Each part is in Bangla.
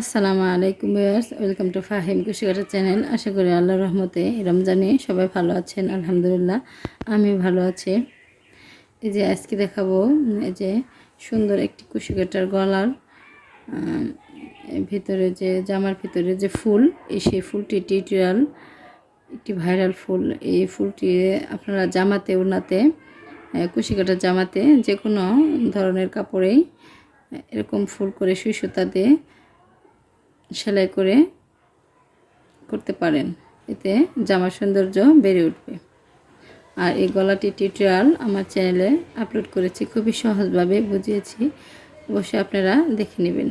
আসসালামু আলাইকুম ভিউয়ার্স, ওয়েলকাম টু ফাহিম কুশিকাটা চ্যানেল। আশা করি আল্লাহ রহমতে রমজানে সবাই ভালো আছেন, আলহামদুলিল্লাহ, আমি ভালো আছি। এই যে আজকে দেখাবো, এই যে সুন্দর একটি কুশিকাটার গলার ভিতরে যে জামার ভিতরে যে ফুল, এই সেই ফুলটি টিউটোরিয়াল, একটি ভাইরাল ফুল। এই ফুলটি আপনারা জামাতে উনাতে কুশিকাটার জামাতে যে কোনো ধরনের কাপড়েই এরকম ফুল করে সুই সুতা দিয়ে সেলাই করে করতে পারেন। এতে জামার সৌন্দর্য বেড়ে উঠবে। আর এই গলাটি টিউটোরিয়াল আমার চ্যানেলে আপলোড করেছি, খুবই সহজভাবে বুঝিয়েছি। অবশ্যই আপনারা দেখে নেবেন।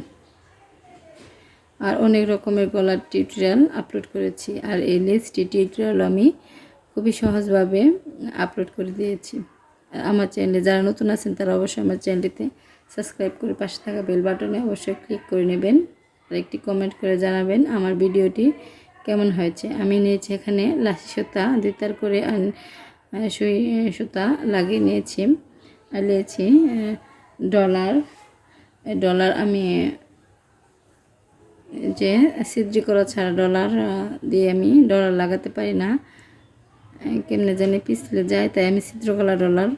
আর অনেক রকমের গলার টিউটোরিয়াল আপলোড করেছি। আর এই লেসটি টিউটোরিয়াল আমি খুবই সহজভাবে আপলোড করে দিয়েছি। আমার চ্যানেলে যারা নতুন আছেন, তারা অবশ্যই আমার চ্যানেলটিতে সাবস্ক্রাইব করে পাশে থাকা বেল বাটনে অবশ্যই ক্লিক করে নেবেন। আর একটি কমেন্ট করে জানাবেন আমার ভিডিওটি কেমন হয়েছে। আমি নিয়েছি এখানে লাসি সুতা দুতার করে সুই সুতা লাগিয়ে নিয়েছি, আর নিয়েছি ডলার। ডলার আমি, যে সিদ্রি করা ছাড়া ডলার দিয়ে আমি ডলার লাগাতে পারি না। কেমনে জানি পিছলে যায়, তাই আমি চিত্রকলা ডলার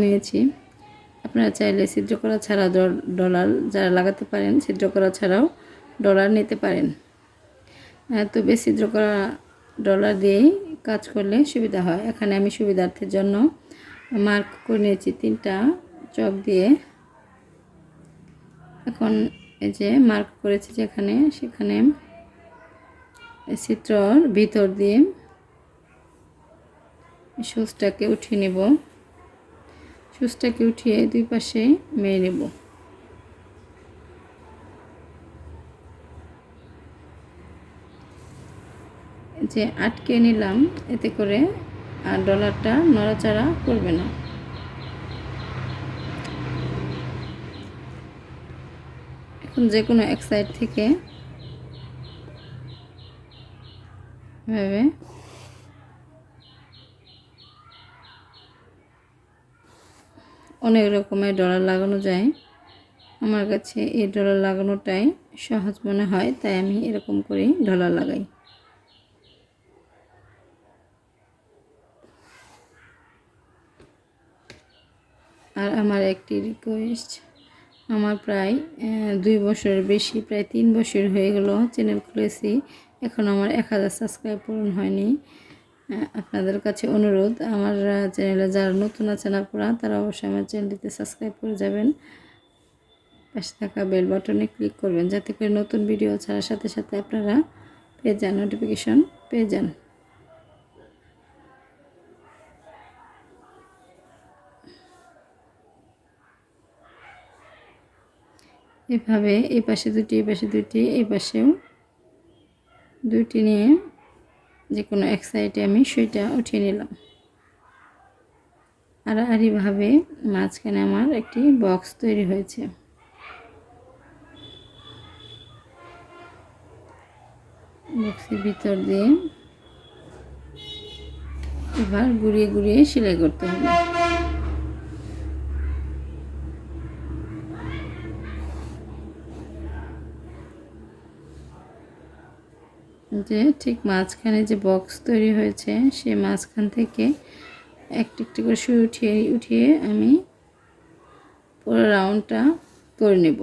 নিয়েছি। আপনারা চাইলে করা ছাড়া ডলার যারা লাগাতে পারেন করা ছাড়াও ডলার নিতে পারেন। তবে ছিদ্র করা ডলার দিয়েই কাজ করলে সুবিধা হয়। এখানে আমি সুবিধার্থের জন্য মার্ক করে নিয়েছি তিনটা চক দিয়ে। এখন এই যে মার্ক করেছি যেখানে, সেখানে চিত্রর ভিতর দিয়ে সুচটাকে উঠিয়ে নেব। সুচটাকে উঠিয়ে দুই পাশে মেরে নেব। যে আটকে নিলাম, এতে করে আর ডলারটা নড়াচড়া করবে না। এখন যে কোনো এক সাইড থেকে এভাবে অনেক রকমের ডলার লাগানো যায়। আমার কাছে এই ডলার লাগানোটাই সহজ মনে হয়, তাই আমি এরকম করেই ডলার লাগাই। আর আমার একটি রিকোয়েস্ট আমার প্রায় দুই বছরের বেশি, প্রায় তিন বছর হয়ে গেল চ্যানেল খুলেছি। এখন আমার এক হাজার সাবস্ক্রাইব পূরণ হয়নি। আপনাদের কাছে অনুরোধ, আমার চ্যানেলে যারা নতুন আছেন আপনারা, তারা অবশ্যই আমার চ্যানেলটিতে সাবস্ক্রাইব করে যাবেন। পাশে থাকা বেল বাটনে ক্লিক করবেন, যাতে করে নতুন ভিডিও ছাড়ার সাথে সাথে আপনারা পেয়ে যান নোটিফিকেশন পেয়ে যান। এভাবে এই পাশে দুটি, এই পাশে দুটি, এই পাশেও দুটি নিয়ে যে কোনো এক সাইডে আমি সুইটা উঠিয়ে নিলাম। আর আরিভাবে মাঝখানে আমার একটি বক্স তৈরি হয়েছে। বক্সের ভিতর দিয়ে এবার ঘুরিয়ে ঘুরিয়ে সেলাই করতে হবে। যে ঠিক মাঝখানে যে বক্স তৈরি হয়েছে, সে মাঝখান থেকে একটি একটি করে শুয়ে উঠিয়ে উঠিয়ে আমি পুরো রাউন্ডটা করে নেব।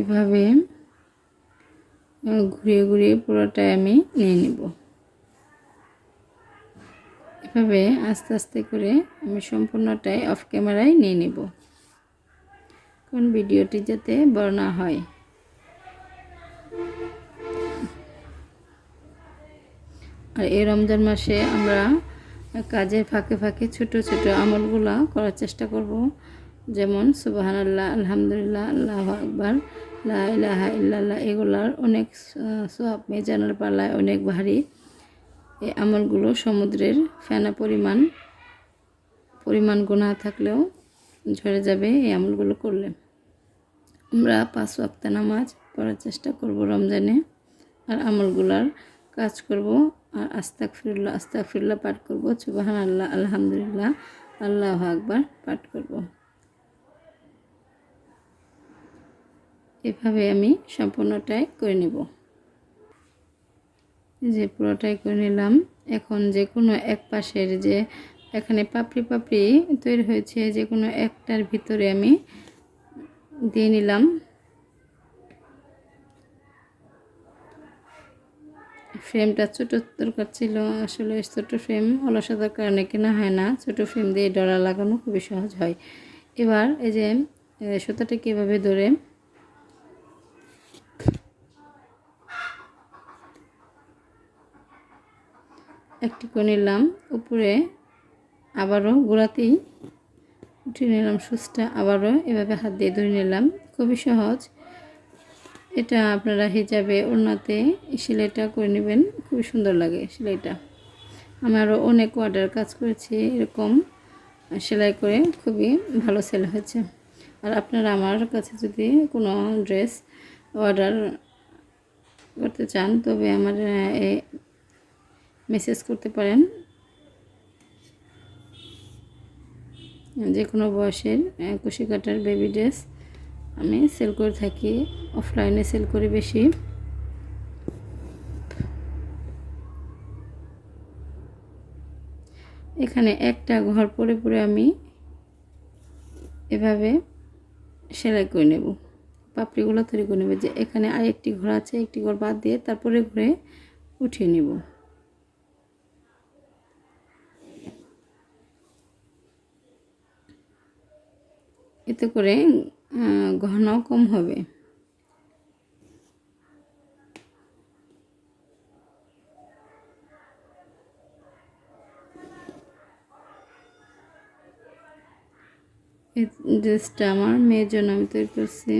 এভাবে ঘুরিয়ে ঘুরিয়ে পুরোটাই আমি নিয়ে নেব। এভাবে আস্তে আস্তে করে আমি সম্পূর্ণটাই অফ ক্যামেরায় নিয়ে নেব। কারণ ভিডিওটি যাতে বড় না হয়। আর এই রমজান মাসে আমরা কাজের ফাঁকে ফাঁকে ছোট ছোট আমলগুলা করার চেষ্টা করব। যেমন সুবাহান আল্লাহ আলহামদুলিল্লাহ, আল্লাহ আকবার, লা ইলাহা ইল্লাল্লাহ, এগুলার অনেক সব মেজানোর পাল্লায় অনেক ভারী। এই আমলগুলো সমুদ্রের ফেনা পরিমাণ পরিমাণ গোনা থাকলেও ঝরে যাবে এই আমলগুলো করলে। আমরা পাঁচ ওয়াক্ত নামাজ পড়ার চেষ্টা করব রমজানে আর আমলগুলার কাজ করব আর আস্তাক ফিরুল্লাহ আস্তাক ফিরুল্লাহ পাঠ করব সুবাহান আল্লাহ আলহামদুলিল্লাহ, আল্লাহ আকবার পাঠ করব। এভাবে আমি সম্পূর্ণটাই করে নেব। যে পুরোটাই করে নিলাম। এখন যে কোনো এক পাশের যে এখানে পাপড়ি পাপড়ি তৈরি হয়েছে, যে কোনো একটার ভিতরে আমি দিয়ে নিলাম। ফ্রেমটা ছোটো দরকার ছিল, আসলে ছোটো ফ্রেম অলসতার কারণে কেনা হয় না। ছোটো ফ্রেম দিয়ে ডলা লাগানো খুবই সহজ হয়। এবার এই যে সুতাটা কীভাবে ধরে একটি করে নিলাম উপরে আবারও গোড়াতেই উঠিয়ে নিলাম সুচটা, আবারও এভাবে হাত দিয়ে ধরে নিলাম। খুবই সহজ। এটা আপনারা হিজাবে, ওড়নাতে সেলাইটা করে নেবেন। খুবই সুন্দর লাগে সেলাইটা। আমারও অনেক অর্ডার কাজ করেছি এরকম সেলাই করে খুবই ভালো সেল হয়েছে। আর আপনারা আমার কাছে যদি কোনো ড্রেস অর্ডার করতে চান, তবে আমার মেসেজ করতে পারেন। যে কোনো বয়সের কুশি কাটার বেবি ড্রেস আমি সেল করে থাকি অফলাইনে সেল করি বেশি। এখানে একটা ঘর পরে পরে আমি এভাবে সেলাই করে নেব। পাপড়িগুলো তৈরি করে নেব যে এখানে আরেকটি ঘর আছে, একটি ঘর বাদ দিয়ে তারপরে ঘুরে উঠিয়ে নেব। এতে করে ঘন কম হবে। ড্রেসটা আমার মেয়ের জন্য আমি তৈরি করছি।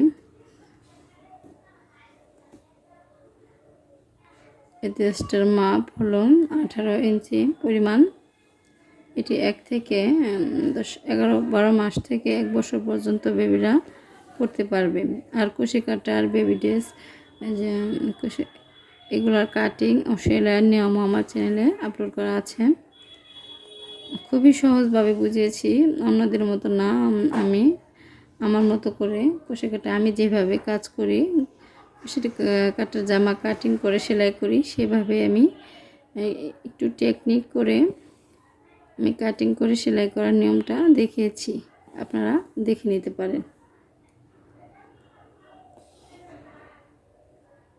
এই ড্রেসটার মাপ হলো আঠারো ইঞ্চি পরিমাণ। এটি এক থেকে দশ, এগারো, বারো মাস থেকে এক বছর পর্যন্ত বেবিরা পড়তে পারবে। আর কুশি কাটা আর বেবি ড্রেস যে কুশি, এগুলোর কাটিং ও সেলাইয়ের নিয়ম আমার চ্যানেলে আপলোড করা আছে। খুবই সহজভাবে বুঝিয়েছি, অন্যদের মতো না আমি, আমার মতো করে কুশি কাটা আমি যেভাবে কাজ করি সেটি কাটার জামা কাটিং করে সেলাই করি, সেভাবে আমি একটু টেকনিক করে আমি কাটিং করে সেলাই করার নিয়মটা দেখিয়েছি। আপনারা দেখে নিতে পারেন।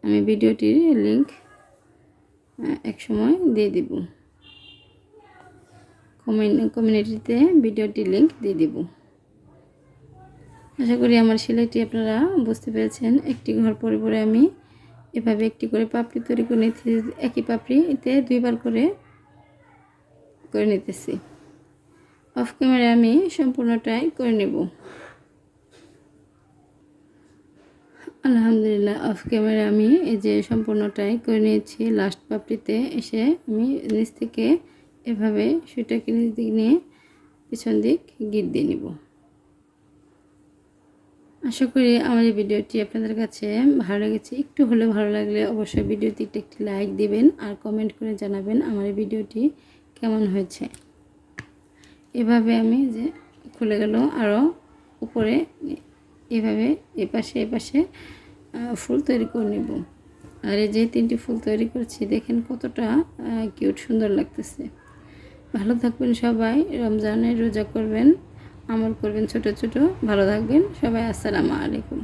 আমি ভিডিওটির লিঙ্ক এক সময় দিয়ে দিব। কমিউনিটিতে ভিডিওটির লিঙ্ক দিয়ে দিব। আশা করি আমার সেলাইটি আপনারা বুঝতে পেরেছেন। একটি ঘর পরে পরে আমি এভাবে একটি করে পাপড়ি তৈরি করে নিতে একই পাপড়িতে দুইবার করে করে নিতেছি। অফ ক্যামেরা আমি সম্পূর্ণটাই করে নেব। আলহামদুলিল্লাহ অফ ক্যামেরা আমি এই যে সম্পূর্ণটাই করে নিয়েছি। লাস্ট পাপড়িতে এসে আমি নিচ থেকে এভাবে সুইটাকে নিচ দিক নিয়ে পিছন দিক গিট দিয়ে নিব। আশা করি আমার এই ভিডিওটি আপনাদের কাছে ভালো লেগেছে। একটু হলে ভালো লাগলে অবশ্যই ভিডিওটি একটি লাইক দিবেন আর কমেন্ট করে জানাবেন আমার এই ভিডিওটি কেমন হয়েছে? এভাবে আমি যে খুলে গেল আরও উপরে এভাবে এপাশে এপাশে ফুল তৈরি করে নেব। আর এই যে তিনটি ফুল তৈরি করছি, দেখেন কতটা কিউট সুন্দর লাগতেছে। ভালো থাকবেন সবাই, রমজানের রোজা করবেন, আমল করবেন ছোট ছোট, ভালো থাকবেন সবাই, আসসালামু আলাইকুম।